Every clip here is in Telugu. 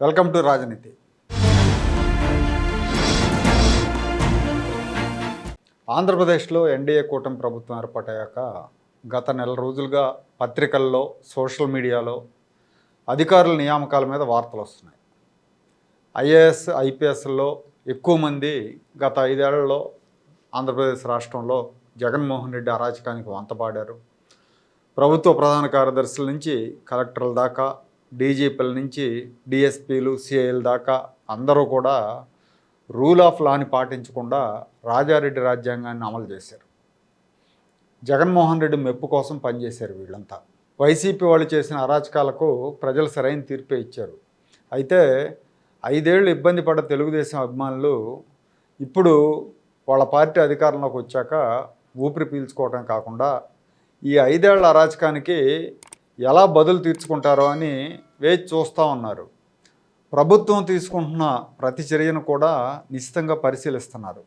వెల్కమ్ టు రాజనీతి. ఆంధ్రప్రదేశ్లో ఎన్డీఏ కూటమి ప్రభుత్వం ఏర్పాటయ్యాక గత నెల రోజులుగా పత్రికల్లో సోషల్ మీడియాలో అధికారుల నియామకాల మీద వార్తలు వస్తున్నాయి. ఐఏఎస్ ఐపీఎస్లో ఎక్కువ మంది గత ఐదేళ్ళలో ఆంధ్రప్రదేశ్ రాష్ట్రంలో జగన్మోహన్ రెడ్డి అరాచకానికి వంతపాడారు. ప్రభుత్వ ప్రధాన కార్యదర్శుల నుంచి కలెక్టర్ల దాకా డీజీపీల నుంచి డిఎస్పీలు సిఐల దాకా అందరూ కూడా రూల్ ఆఫ్ లాని పాటించకుండా రాజారెడ్డి రాజ్యాంగాన్ని అమలు చేశారు. జగన్మోహన్ రెడ్డి మెప్పు కోసం పనిచేశారు వీళ్ళంతా. వైసీపీ వాళ్ళు చేసిన అరాచకాలకు ప్రజలు సరైన తీర్పే ఇచ్చారు. అయితే ఐదేళ్ళు ఇబ్బంది పడ్డ తెలుగుదేశం అభిమానులు ఇప్పుడు వాళ్ళ పార్టీ అధికారంలోకి వచ్చాక ఊపిరి పీల్చుకోవటం కాకుండా ఈ ఐదేళ్ళ అరాచకానికి ఎలా బదులు తీర్చుకుంటారో అని వేచి చూస్తూ ఉన్నారు. ప్రభుత్వం తీసుకుంటున్న ప్రతి చర్యను కూడా నిశ్చితంగా పరిశీలిస్తున్నారు.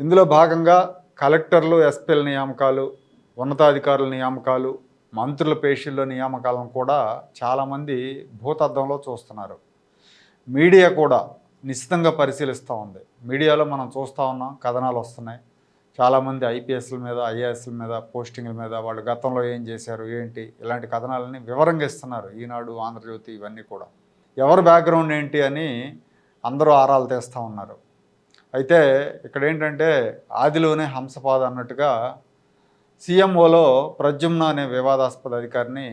ఇందులో భాగంగా కలెక్టర్లు ఎస్పీల నియామకాలు ఉన్నతాధికారుల నియామకాలు మంత్రుల పేషీల్లో నియామకాలను కూడా చాలామంది భూతద్దంలో చూస్తున్నారు. మీడియా కూడా నిశ్చితంగా పరిశీలిస్తూ ఉంది. మీడియాలో మనం చూస్తూ ఉన్నాం కథనాలు వస్తున్నాయి. చాలామంది ఐపీఎస్ల మీద ఐఏఎస్ల మీద పోస్టింగ్ల మీద వాళ్ళు గతంలో ఏం చేశారు ఏంటి ఇలాంటి కథనాలని వివరంగా ఇస్తున్నారు ఈనాడు ఆంధ్రజ్యోతి ఇవన్నీ కూడా. ఎవరి బ్యాక్గ్రౌండ్ ఏంటి అని అందరూ ఆరాలు తీస్తూ ఉన్నారు. అయితే ఇక్కడ ఏంటంటే ఆదిలోనే హంసపాద అన్నట్టుగా సీఎంఓలో ప్రజుమ్న అనే వివాదాస్పద అధికారిని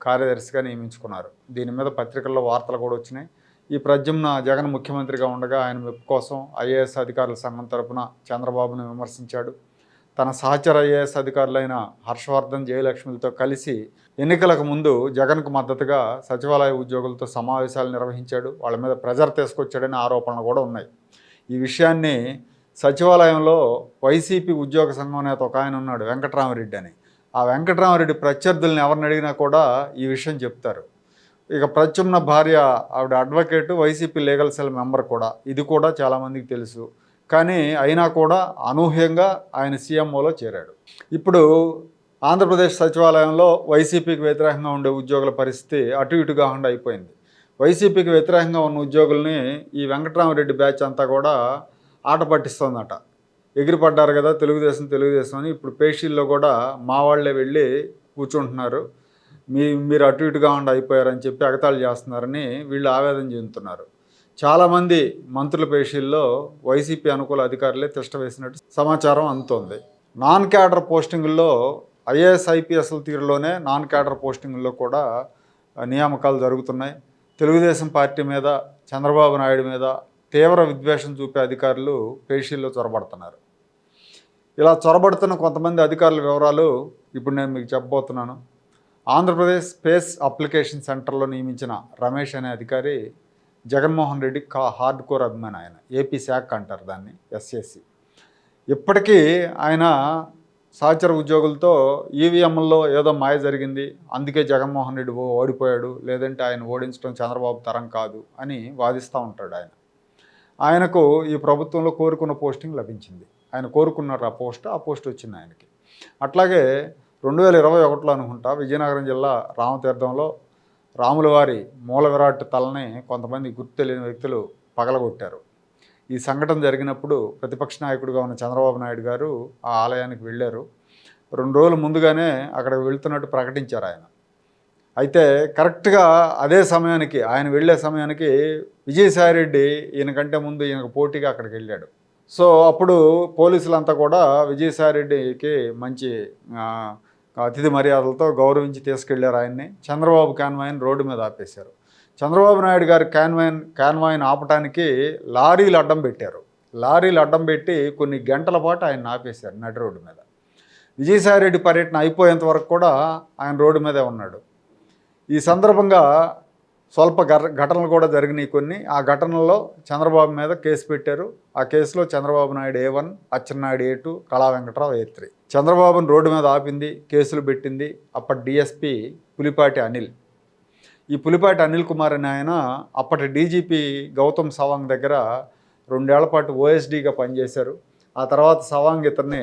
కార్యదర్శిగా నియమించుకున్నారు. దీని మీద పత్రికల్లో వార్తలు కూడా వచ్చినాయి. ఈ ప్రద్యుమ్న జగన్ ముఖ్యమంత్రిగా ఉండగా ఆయన మెప్పు కోసం ఐఏఎస్ అధికారుల సంఘం తరపున చంద్రబాబును విమర్శించాడు. తన సహచర ఐఏఎస్ అధికారులైన హర్షవర్ధన్ జయలక్ష్మిలతో కలిసి ఎన్నికలకు ముందు జగన్కు మద్దతుగా సచివాలయ ఉద్యోగులతో సమావేశాలు నిర్వహించాడు. వాళ్ళ మీద ప్రెజర్ తీసుకొచ్చాడని ఆరోపణలు కూడా ఉన్నాయి. ఈ విషయాన్ని సచివాలయంలో వైసీపీ ఉద్యోగ సంఘం నేత ఒక ఆయన ఉన్నాడు వెంకటరామరెడ్డి అని. ఆ వెంకటరామరెడ్డి ప్రత్యర్థులను ఎవరిని అడిగినా కూడా ఈ విషయం చెప్తారు. ఇక ప్రత్యుమ్న భార్య ఆవిడ advocate YCP legal cell member కూడా. ఇది కూడా చాలామందికి తెలుసు. కానీ అయినా కూడా అనూహ్యంగా ఆయన సీఎంఓలో చేరాడు. ఇప్పుడు ఆంధ్రప్రదేశ్ సచివాలయంలో వైసీపీకి వ్యతిరేకంగా ఉండే ఉద్యోగుల పరిస్థితి అటు ఇటుగా ఉండి అయిపోయింది. వైసీపీకి వ్యతిరేకంగా ఉన్న ఉద్యోగుల్ని ఈ వెంకటరామరెడ్డి బ్యాచ్ అంతా కూడా ఆట పట్టిస్తోందట. ఎగిరిపడ్డారు కదా తెలుగుదేశం తెలుగుదేశం అని. ఇప్పుడు పేషీల్లో కూడా మా వాళ్ళే వెళ్ళి కూర్చుంటున్నారు. మీ మీరు అటు ఇటుగా ఉండి అయిపోయారని చెప్పి ఎగతాళి చేస్తున్నారని వీళ్ళు ఆవేదన చెందుతున్నారు. చాలామంది మంత్రుల పేషీల్లో వైసీపీ అనుకూల అధికారులే తిష్ట వేసినట్టు సమాచారం అందుతోంది. నాన్ క్యాడర్ పోస్టింగుల్లో ఐఏఎస్ ఐపీఎస్ల తీరులోనే నాన్ క్యాడర్ పోస్టింగుల్లో కూడా నియామకాలు జరుగుతున్నాయి. తెలుగుదేశం పార్టీ మీద చంద్రబాబు నాయుడు మీద తీవ్ర విద్వేషం చూపే అధికారులు పేషీల్లో చొరబడుతున్నారు. ఇలా చొరబడుతున్న కొంతమంది అధికారుల వివరాలు ఇప్పుడు నేను మీకు చెప్పబోతున్నాను. ఆంధ్రప్రదేశ్ స్పేస్ అప్లికేషన్ సెంటర్లో నియమించిన రమేష్ అనే అధికారి జగన్మోహన్ రెడ్డి కా హార్డ్ కోర్ అభిమాని ఆయన. ఏపీ శాఖ అంటారు దాన్ని ఎస్ఎస్సి ఇప్పటికీ ఆయన సహచర ఉద్యోగులతో ఈవీఎంల్లో ఏదో మాయ జరిగింది అందుకే జగన్మోహన్ రెడ్డి ఓ- ఓడిపోయాడు లేదంటే ఆయన ఓడించడం చంద్రబాబు తరం కాదు అని వాదిస్తూ ఉంటాడు ఆయన. ఆయనకు ఈ ప్రభుత్వంలో కోరుకున్న పోస్టింగ్ లభించింది. ఆయన కోరుకున్నారు ఆ పోస్ట్ ఆ పోస్ట్ వచ్చింది ఆయనకి. అట్లాగే రెండు వేల ఇరవై ఒకటిలో అనుకుంటా విజయనగరం జిల్లా రామతీర్థంలో రాములవారి మూల విరాట్ తలని కొంతమంది గుర్తు తెలియని వ్యక్తులు పగలగొట్టారు. ఈ సంఘటన జరిగినప్పుడు ప్రతిపక్ష నాయకుడిగా ఉన్న చంద్రబాబు నాయుడు గారు ఆ ఆలయానికి వెళ్ళారు. రెండు రోజుల ముందుగానే అక్కడికి వెళ్తున్నట్టు ప్రకటించారు ఆయన. అయితే కరెక్ట్గా అదే సమయానికి ఆయన వెళ్ళే సమయానికి విజయసాయిరెడ్డి ఈయనకంటే ముందు ఈయనకు పోటీగా అక్కడికి వెళ్ళాడు. సో అప్పుడు పోలీసులంతా కూడా విజయసాయిరెడ్డికి మంచి అతిథి మర్యాదలతో గౌరవించి తీసుకెళ్ళారు ఆయన్ని. చంద్రబాబు కాన్వాయిని రోడ్డు మీద ఆపేశారు. చంద్రబాబు నాయుడు గారి కాన్వాయిన్ కాన్వాయిని ఆపటానికి లారీలు అడ్డం పెట్టారు. లారీలు అడ్డం పెట్టి కొన్ని గంటల పాటు ఆయన ఆపేశారు నడి రోడ్డు మీద. విజయసాయిరెడ్డి పర్యటన అయిపోయేంత వరకు కూడా ఆయన రోడ్డు మీదే ఉన్నాడు. ఈ సందర్భంగా స్వల్ప ఘటనలు కూడా జరిగినాయి కొన్ని. ఆ ఘటనల్లో చంద్రబాబు మీద కేసు పెట్టారు. ఆ కేసులో Chandrababu Naidu A one Atchannaidu A two Kala Venkatrao A three. చంద్రబాబును రోడ్డు మీద ఆపింది కేసులు పెట్టింది. అప్పటి డిఎస్పి పులిపాటి అనిల్. ఈ పులిపాటి అనిల్ కుమార్ అనే ఆయన అప్పటి డీజీపీ గౌతమ్ సవాంగ్ దగ్గర రెండేళ్ళ పాటు ఓఎస్డీగా పనిచేశారు. ఆ తర్వాత సవాంగ్ ఇతన్ని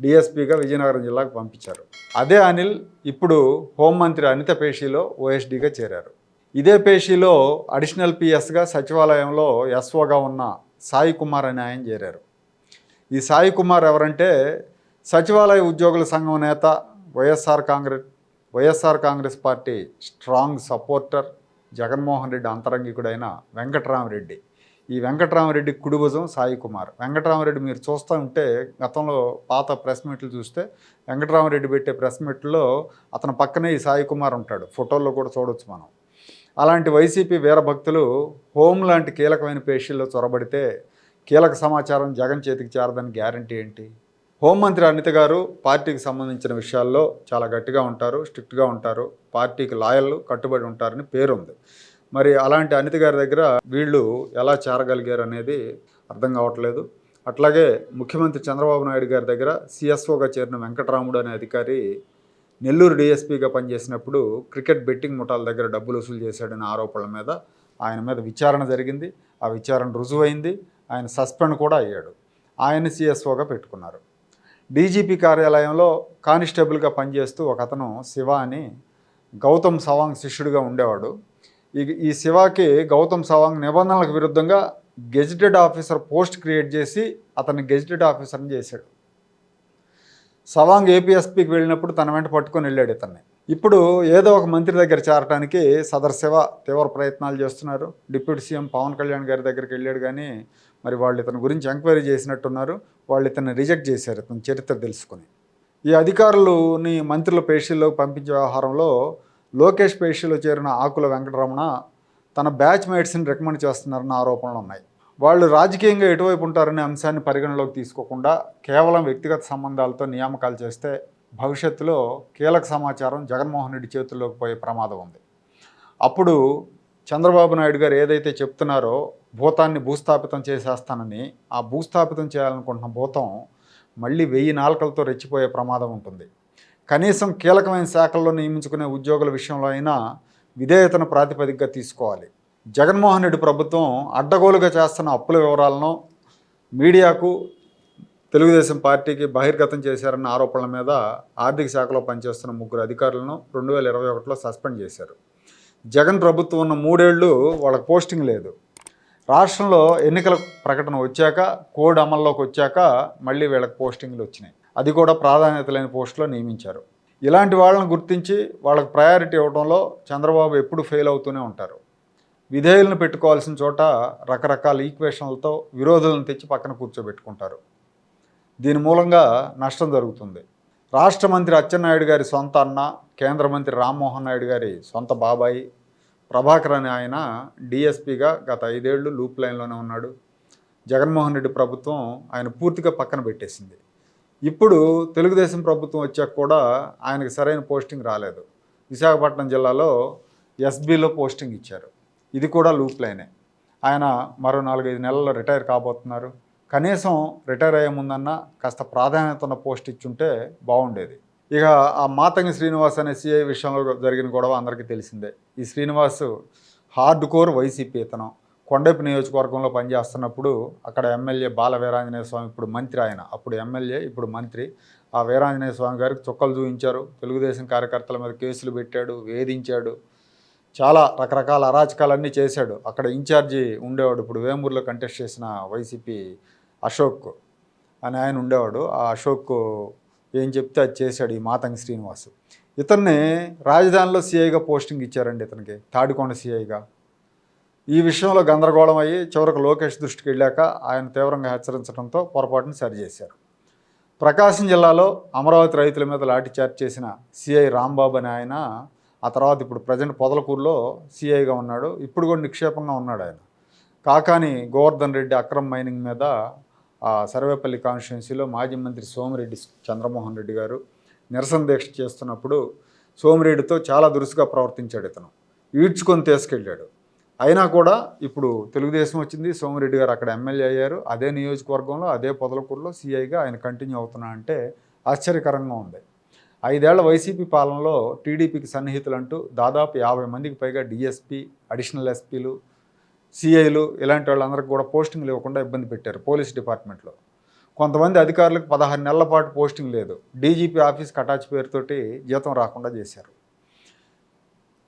డిఎస్పీగా విజయనగరం జిల్లాకు పంపించారు. అదే అనిల్ ఇప్పుడు హోంమంత్రి అనిత పేషీలో ఓఎస్డీగా చేరారు. ఇదే పేషీలో అడిషనల్ పిఎస్గా సచివాలయంలో ఎస్ఓగా ఉన్న సాయి కుమార్ అనే ఆయన చేరారు. ఈ సాయి కుమార్ ఎవరంటే సచివాలయ ఉద్యోగుల సంఘం నేత YSR Congress YSR Congress party strong supporter Jaganmohan Reddy అంతరంగికుడైన Venkatarama Reddy. ఈ వెంకటరామరెడ్డి కుడిభుజం సాయి కుమార్. వెంకటరామరెడ్డి మీరు చూస్తూ ఉంటే గతంలో పాత ప్రెస్ మీట్లు చూస్తే వెంకటరామరెడ్డి పెట్టే ప్రెస్ మీట్లో అతని పక్కనే ఈ సాయి కుమార్ ఉంటాడు. ఫోటోల్లో కూడా చూడొచ్చు మనం. అలాంటి వైసీపీ వీరభక్తులు హోమ్ లాంటి కీలకమైన పేషీల్లో చొరబడితే కీలక సమాచారం జగన్ చేతికి చేరదని గ్యారంటీ ఏంటి? హోంమంత్రి అనిత గారు పార్టీకి సంబంధించిన విషయాల్లో చాలా గట్టిగా ఉంటారు స్ట్రిక్ట్గా ఉంటారు. పార్టీకి లాయల్ కట్టుబడి ఉంటారని పేరుంది. మరి అలాంటి అనిత గారి దగ్గర వీళ్ళు ఎలా చేరగలిగారు అనేది అర్థం కావట్లేదు. అట్లాగే ముఖ్యమంత్రి చంద్రబాబు నాయుడు గారి దగ్గర సిఎస్ఓగా చేరిన వెంకటరాముడు అనే అధికారి నెల్లూరు డిఎస్పీగా పనిచేసినప్పుడు క్రికెట్ బెట్టింగ్ ముఠాల దగ్గర డబ్బులు వసూలు చేశాడనే ఆరోపణల మీద ఆయన మీద విచారణ జరిగింది. ఆ విచారణ రుజువైంది. ఆయన సస్పెండ్ కూడా అయ్యాడు. ఆయన సిఎస్ఓగా పెట్టుకున్నారు. డీజీపీ కార్యాలయంలో కానిస్టేబుల్గా పనిచేస్తూ ఒక అతను శివ అని గౌతమ్ సవాంగ్ శిష్యుడిగా ఉండేవాడు. ఈ ఈ శివాకి గౌతమ్ సవాంగ్ నిబంధనలకు విరుద్ధంగా గెజిటెడ్ ఆఫీసర్ పోస్ట్ క్రియేట్ చేసి అతన్ని గెజిటెడ్ ఆఫీసర్ని చేశాడు. సవాంగ్ ఏపీఎస్పీకి వెళ్ళినప్పుడు తన వెంట పట్టుకొని వెళ్ళాడు ఇతన్ని. ఇప్పుడు ఏదో ఒక మంత్రి దగ్గర చేరటానికి సదర్ శివ తీవ్ర ప్రయత్నాలు చేస్తున్నారు. డిప్యూటీ సీఎం పవన్ కళ్యాణ్ గారి దగ్గరికి వెళ్ళాడు కానీ మరి వాళ్ళు ఇతని గురించి ఎంక్వైరీ చేసినట్టున్నారు వాళ్ళు ఇతన్ని రిజెక్ట్ చేశారు ఇతని చరిత్ర తెలుసుకుని. ఈ అధికారులని మంత్రుల పేషీల్లోకి పంపించే వ్యవహారంలో లోకేష్ పేషీలో చేరిన ఆకుల వెంకటరమణ తన బ్యాచ్ మేట్స్ని రికమెండ్ చేస్తున్నారన్న ఆరోపణలు ఉన్నాయి. వాళ్ళు రాజకీయంగా ఎటువైపు ఉంటారనే అంశాన్ని పరిగణలోకి తీసుకోకుండా కేవలం వ్యక్తిగత సంబంధాలతో నియామకాలు చేస్తే భవిష్యత్తులో కీలక సమాచారం జగన్మోహన్ రెడ్డి చేతుల్లోకి పోయే ప్రమాదం ఉంది. అప్పుడు చంద్రబాబు నాయుడు గారు ఏదైతే చెప్తున్నారో భూతాన్ని భూస్థాపితం చేసేస్తానని ఆ భూస్థాపితం చేయాలనుకుంటున్న భూతం మళ్ళీ వెయ్యి నాలుకలతో రెచ్చిపోయే ప్రమాదం ఉంటుంది. కనీసం కీలకమైన శాఖల్లో నియమించుకునే ఉద్యోగుల విషయంలో అయినా విధేయతను ప్రాతిపదికగా తీసుకోవాలి. జగన్మోహన్ రెడ్డి ప్రభుత్వం అడ్డగోలుగా చేస్తున్న అప్పుల వివరాలను మీడియాకు తెలుగుదేశం పార్టీకి బహిర్గతం చేశారన్న ఆరోపణల మీద ఆర్థిక శాఖలో పనిచేస్తున్న ముగ్గురు అధికారులను రెండు వేల ఇరవై ఒకటిలో సస్పెండ్ చేశారు. జగన్ ప్రభుత్వం ఉన్న మూడేళ్ళు వాళ్ళకి పోస్టింగ్ లేదు. రాష్ట్రంలో ఎన్నికల ప్రకటన వచ్చాక కోడ్ అమల్లోకి వచ్చాక మళ్ళీ వీళ్ళకి పోస్టింగ్లు వచ్చినాయి. అది కూడా ప్రాధాన్యత లేని పోస్టులో నియమించారు. ఇలాంటి వాళ్ళని గుర్తించి వాళ్ళకి ప్రయారిటీ ఇవ్వడంలో చంద్రబాబు ఎప్పుడు ఫెయిల్ అవుతూనే ఉంటారు. విధేయులను పెట్టుకోవాల్సిన చోట రకరకాల ఈక్వేషన్లతో విరోధులను తెచ్చి పక్కన కూర్చోబెట్టుకుంటారు. దీని మూలంగా నష్టం జరుగుతుంది. రాష్ట్ర మంత్రి అచ్చెన్నాయుడు గారి సొంత అన్న కేంద్ర మంత్రి రామ్మోహన్ నాయుడు గారి సొంత బాబాయి ప్రభాకర్ అనే ఆయన డిఎస్పీగా గత ఐదేళ్ళు లూప్ లైన్లోనే ఉన్నాడు. జగన్మోహన్ రెడ్డి ప్రభుత్వం ఆయన పూర్తిగా పక్కన పెట్టేసింది. ఇప్పుడు తెలుగుదేశం ప్రభుత్వం వచ్చాక కూడా ఆయనకు సరైన పోస్టింగ్ రాలేదు. విశాఖపట్నం జిల్లాలో ఎస్బీలో పోస్టింగ్ ఇచ్చారు. ఇది కూడా లూప్ లైనే. ఆయన మరో నాలుగైదు నెలల్లో రిటైర్ కాబోతున్నారు. కనీసం రిటైర్ అయ్యే ముందన్న కాస్త ప్రాధాన్యత ఉన్న పోస్ట్ ఇచ్చుంటే బాగుండేది. ఇక ఆ మాతంగి శ్రీనివాస్ అనే సిఐ విషయంలో జరిగిన గొడవ అందరికీ తెలిసిందే. ఈ శ్రీనివాస్ హార్డ్ కోర్ వైసీపీ ఇతను. కొండపి నియోజకవర్గంలో పనిచేస్తున్నప్పుడు అక్కడ ఎమ్మెల్యే బాల వీరాంజనేయ స్వామి ఇప్పుడు మంత్రి ఆయన. అప్పుడు ఎమ్మెల్యే ఇప్పుడు మంత్రి. ఆ వీరాంజనేయ స్వామి గారికి చుక్కలు చూపించారు తెలుగుదేశం కార్యకర్తల మీద కేసులు పెట్టాడు వేధించాడు. చాలా రకరకాల అరాచకాలన్నీ చేశాడు. అక్కడ ఇన్ఛార్జి ఉండేవాడు. ఇప్పుడు వేమూరులో కంటెస్ట్ చేసిన వైసీపీ అశోక్ అని ఆయన ఉండేవాడు. ఆ అశోక్ ఏం చెప్తే అది చేశాడు ఈ మాతంగి శ్రీనివాస్. ఇతన్ని రాజధానిలో సీఐగా పోస్టింగ్ ఇచ్చారండి ఇతనికి తాడికొండ సీఐగా ఈ విషయంలో గందరగోళం అయ్యి చివరకు లోకేష్ దృష్టికి వెళ్ళాక ఆయన తీవ్రంగా హెచ్చరించడంతో పొరపాటును సరిచేశారు ప్రకాశం జిల్లాలో అమరావతి రైతుల మీద లాఠీచార్జ్ చేసిన సిఐ రాంబాబు అనే ఆయన ఆ తర్వాత ఇప్పుడు ప్రజెంట్ పొదలకూరులో సిఐగా ఉన్నాడు. ఇప్పుడు కూడా నిక్షేపంగా ఉన్నాడు ఆయన. కాకాని గోవర్ధన్ రెడ్డి అక్రమ్ మైనింగ్ మీద సర్వేపల్లి కాన్స్టిట్యున్సీలో మాజీ మంత్రి సోమిరెడ్డి చంద్రమోహన్ రెడ్డి గారు నిరసన దీక్ష చేస్తున్నప్పుడు సోమిరెడ్డితో చాలా దురుసుగా ప్రవర్తించాడు ఇతను. ఈడ్చుకొని తీసుకెళ్ళాడు. అయినా కూడా ఇప్పుడు తెలుగుదేశం వచ్చింది సోమిరెడ్డి గారు అక్కడ ఎమ్మెల్యే అయ్యారు. అదే నియోజకవర్గంలో అదే పొదలకూరులో సీఐగా ఆయన కంటిన్యూ అవుతున్నా అంటే ఆశ్చర్యకరంగా ఉంది. ఐదేళ్ళ వైసీపీ పాలనలో టీడీపీకి సన్నిహితులు అంటూ దాదాపు యాభై మందికి పైగా డిఎస్పీ అడిషనల్ ఎస్పీలు సిఐలు ఇలాంటి వాళ్ళందరికీ కూడా పోస్టింగ్లు ఇవ్వకుండా ఇబ్బంది పెట్టారు పోలీస్ డిపార్ట్మెంట్లో. కొంతమంది అధికారులకు పదహారు నెలల పాటు పోస్టింగ్ లేదు. డీజీపీ ఆఫీస్ అటాచ్ పేరుతోటి జీతం రాకుండా చేశారు.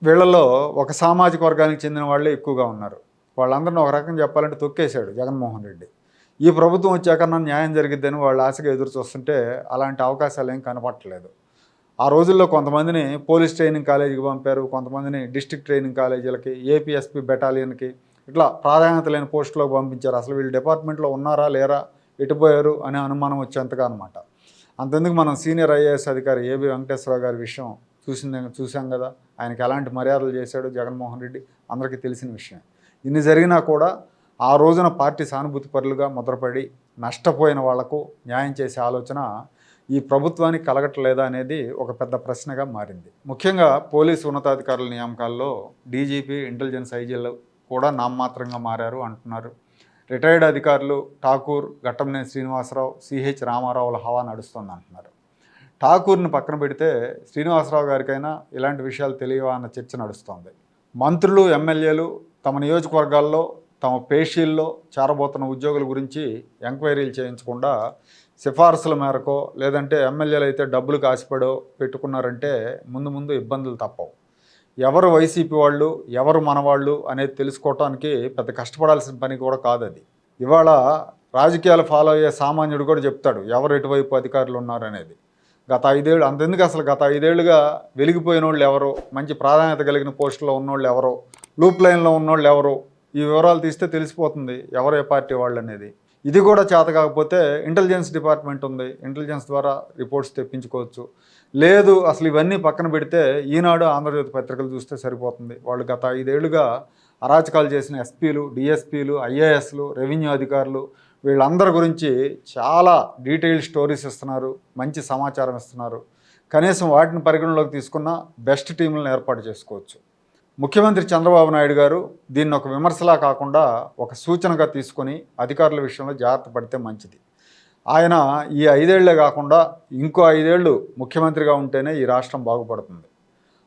వీళ్ళలో ఒక సామాజిక వర్గానికి చెందిన వాళ్ళే ఎక్కువగా ఉన్నారు. వాళ్ళందరిని ఒక రకం చెప్పాలంటే తొక్కేశాడు జగన్మోహన్ రెడ్డి. ఈ ప్రభుత్వం వచ్చాక నన్ను న్యాయం జరిగిద్దని వాళ్ళు ఆశగా ఎదురు చూస్తుంటే అలాంటి అవకాశాలు ఏం కనపట్టలేదు ఆ రోజుల్లో కొంతమందిని పోలీస్ ట్రైనింగ్ కాలేజీకి పంపారు కొంతమందిని డిస్ట్రిక్ట్ ట్రైనింగ్ కాలేజీలకి ఏపీఎస్పీ బెటాలియన్కి ఇట్లా ప్రాధాన్యత లేని పోస్టులోకి పంపించారు. అసలు వీళ్ళు డిపార్ట్మెంట్లో ఉన్నారా లేరా ఎటుపోయారు అనే అనుమానం వచ్చేంతగా అనమాట అంతెందుకు మనం సీనియర్ ఐఏఎస్ అధికారి ఏబి వెంకటేశ్వరరావు గారి విషయం చూసింది చూసాం కదా. ఆయనకి ఎలాంటి మర్యాదలు చేశాడు జగన్మోహన్ రెడ్డి అందరికీ తెలిసిన విషయం. ఇన్ని జరిగినా కూడా ఆ రోజున పార్టీ సానుభూతి పరులుగా ముద్రపడి నష్టపోయిన వాళ్ళకు న్యాయం చేసే ఆలోచన ఈ ప్రభుత్వానికి కలగట్లేదా అనేది ఒక పెద్ద ప్రశ్నగా మారింది. ముఖ్యంగా పోలీసు ఉన్నతాధికారుల నియామకాల్లో డీజీపీ ఇంటెలిజెన్స్ ఐజీలు కూడా నామమాత్రంగా మారారు అంటున్నారు. రిటైర్డ్ అధికారులు ఠాకూర్ ఘట్టంనేని శ్రీనివాసరావు సిహెచ్ రామారావుల హవా నడుస్తుంది అంటున్నారు. ఠాకూర్ని పక్కన పెడితే శ్రీనివాసరావు గారికైనా ఇలాంటి విషయాలు తెలియవా అన్న చర్చ నడుస్తోంది. మంత్రులు ఎమ్మెల్యేలు తమ నియోజకవర్గాల్లో తమ పేషీల్లో చేరబోతున్న ఉద్యోగుల గురించి ఎంక్వైరీలు చేయించకుండా సిఫార్సుల మేరకో లేదంటే ఎమ్మెల్యేలు అయితే డబ్బులు కాసిపడో పెట్టుకున్నారంటే ముందు ముందు ఇబ్బందులు తప్పవు. ఎవరు వైసీపీ వాళ్ళు ఎవరు మనవాళ్ళు అనేది తెలుసుకోవటానికి పెద్ద కష్టపడాల్సిన పని కూడా కాదు అది. ఇవాళ రాజకీయాలు ఫాలో అయ్యే సామాన్యుడు కూడా చెప్తాడు ఎవరు ఎటువైపు అధికారులు ఉన్నారనేది గత ఐదేళ్ళు అంతెందుకు అసలు గత ఐదేళ్ళుగా వెలిగిపోయిన వాళ్ళు ఎవరు మంచి ప్రాధాన్యత కలిగిన పోస్టులో ఉన్నోళ్ళు ఎవరు లూప్ లైన్లో ఉన్నోళ్ళు ఎవరు ఈ వివరాలు తీస్తే తెలిసిపోతుంది ఎవరు ఏ పార్టీ వాళ్ళు అనేది. ఇది కూడా చేత కాకపోతే ఇంటెలిజెన్స్ డిపార్ట్మెంట్ ఉంది. ఇంటెలిజెన్స్ ద్వారా రిపోర్ట్స్ తెప్పించుకోవచ్చు. లేదు అసలు ఇవన్నీ పక్కన పెడితే ఈనాడు ఆంధ్రజ్యోతి పత్రికలు చూస్తే సరిపోతుంది. వాళ్ళు గత ఐదేళ్ళుగా అరాచకాలు చేసిన ఎస్పీలు డిఎస్పీలు ఐఏఎస్లు రెవెన్యూ అధికారులు వీళ్ళందరి గురించి చాలా డీటెయిల్డ్ స్టోరీస్ ఇస్తున్నారు. మంచి సమాచారం ఇస్తున్నారు. కనీసం వాటిని పరిగణలోకి తీసుకున్న బెస్ట్ టీంలను ఏర్పాటు చేసుకోవచ్చు. ముఖ్యమంత్రి చంద్రబాబు నాయుడు గారు దీన్ని ఒక విమర్శలా కాకుండా ఒక సూచనగా తీసుకొని అధికారుల విషయంలో జాగ్రత్త పడితే మంచిది. ఆయన ఈ ఐదేళ్ళే కాకుండా ఇంకో ఐదేళ్ళు ముఖ్యమంత్రిగా ఉంటేనే ఈ రాష్ట్రం బాగుపడుతుంది.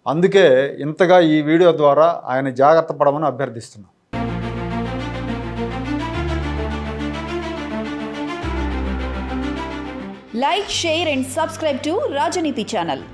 అందుకే ఇంతగా ఈ వీడియో ద్వారా ఆయన జాగ్రత్త పడమని అభ్యర్థిస్తున్నాం. Like share and subscribe to Rajaneeti channel